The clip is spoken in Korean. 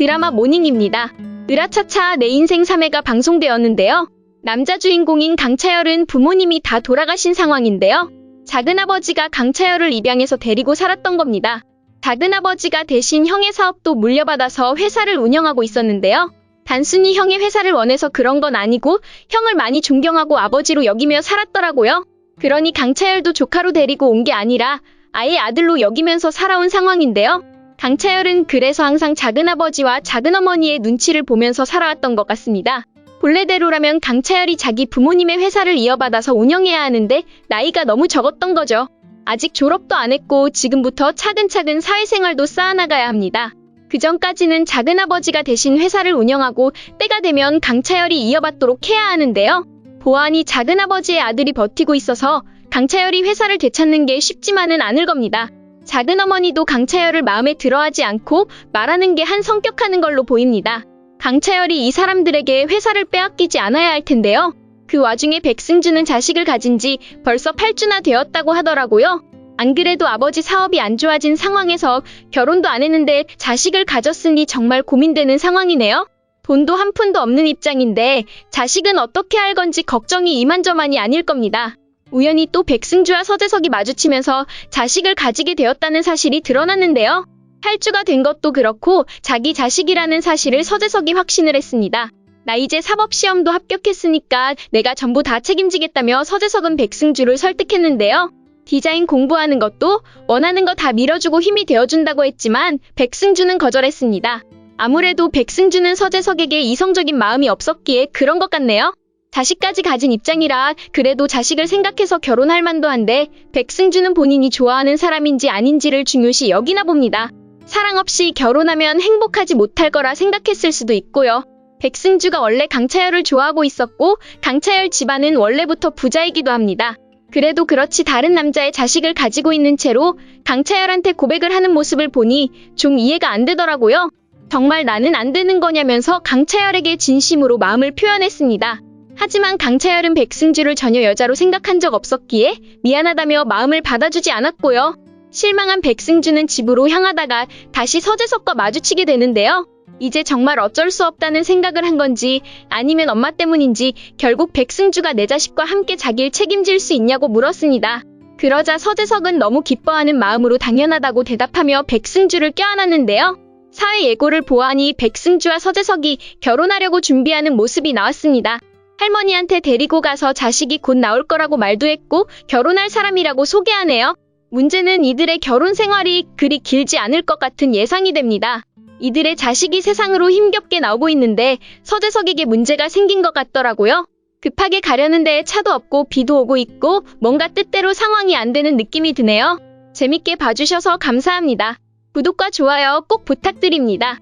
드라마 모닝입니다. 으라차차 내 인생 3회가 방송되었는데요. 남자 주인공인 강차열은 부모님이 다 돌아가신 상황인데요. 작은아버지가 강차열을 입양해서 데리고 살았던 겁니다. 작은아버지가 대신 형의 사업도 물려받아서 회사를 운영하고 있었는데요. 단순히 형의 회사를 원해서 그런 건 아니고 형을 많이 존경하고 아버지로 여기며 살았더라고요. 그러니 강차열도 조카로 데리고 온 게 아니라 아예 아들로 여기면서 살아온 상황인데요. 강차열은 그래서 항상 작은아버지와 작은어머니의 눈치를 보면서 살아왔던 것 같습니다. 본래대로라면 강차열이 자기 부모님의 회사를 이어받아서 운영해야 하는데 나이가 너무 적었던 거죠. 아직 졸업도 안 했고 지금부터 차근차근 사회생활도 쌓아나가야 합니다. 그 전까지는 작은아버지가 대신 회사를 운영하고 때가 되면 강차열이 이어받도록 해야 하는데요. 보안이 작은아버지의 아들이 버티고 있어서 강차열이 회사를 되찾는 게 쉽지만은 않을 겁니다. 작은 어머니도 강차열을 마음에 들어하지 않고 말하는 게 한 성격하는 걸로 보입니다. 강차열이 이 사람들에게 회사를 빼앗기지 않아야 할 텐데요. 그 와중에 백승주는 자식을 가진 지 벌써 8주나 되었다고 하더라고요. 안 그래도 아버지 사업이 안 좋아진 상황에서 결혼도 안 했는데 자식을 가졌으니 정말 고민되는 상황이네요. 돈도 한 푼도 없는 입장인데 자식은 어떻게 할 건지 걱정이 이만저만이 아닐 겁니다. 우연히 또 백승주와 서재석이 마주치면서 자식을 가지게 되었다는 사실이 드러났는데요. 8주가 된 것도 그렇고 자기 자식이라는 사실을 서재석이 확신을 했습니다. 나 이제 사법시험도 합격했으니까 내가 전부 다 책임지겠다며 서재석은 백승주를 설득했는데요. 디자인 공부하는 것도 원하는 거 다 밀어주고 힘이 되어준다고 했지만 백승주는 거절했습니다. 아무래도 백승주는 서재석에게 이성적인 마음이 없었기에 그런 것 같네요. 자식까지 가진 입장이라 그래도 자식을 생각해서 결혼할 만도 한데 백승주는 본인이 좋아하는 사람인지 아닌지를 중요시 여기나 봅니다. 사랑 없이 결혼하면 행복하지 못할 거라 생각했을 수도 있고요. 백승주가 원래 강차열을 좋아하고 있었고 강차열 집안은 원래부터 부자이기도 합니다. 그래도 그렇지 다른 남자의 자식을 가지고 있는 채로 강차열한테 고백을 하는 모습을 보니 좀 이해가 안 되더라고요. 정말 나는 안 되는 거냐면서 강차열에게 진심으로 마음을 표현했습니다. 하지만 강차열은 백승주를 전혀 여자로 생각한 적 없었기에 미안하다며 마음을 받아주지 않았고요. 실망한 백승주는 집으로 향하다가 다시 서재석과 마주치게 되는데요. 이제 정말 어쩔 수 없다는 생각을 한 건지 아니면 엄마 때문인지 결국 백승주가 내 자식과 함께 자기를 책임질 수 있냐고 물었습니다. 그러자 서재석은 너무 기뻐하는 마음으로 당연하다고 대답하며 백승주를 껴안았는데요. 사회 예고를 보아하니 백승주와 서재석이 결혼하려고 준비하는 모습이 나왔습니다. 할머니한테 데리고 가서 자식이 곧 나올 거라고 말도 했고 결혼할 사람이라고 소개하네요. 문제는 이들의 결혼 생활이 그리 길지 않을 것 같은 예상이 됩니다. 이들의 자식이 세상으로 힘겹게 나오고 있는데 서재석에게 문제가 생긴 것 같더라고요. 급하게 가려는데 차도 없고 비도 오고 있고 뭔가 뜻대로 상황이 안 되는 느낌이 드네요. 재밌게 봐주셔서 감사합니다. 구독과 좋아요 꼭 부탁드립니다.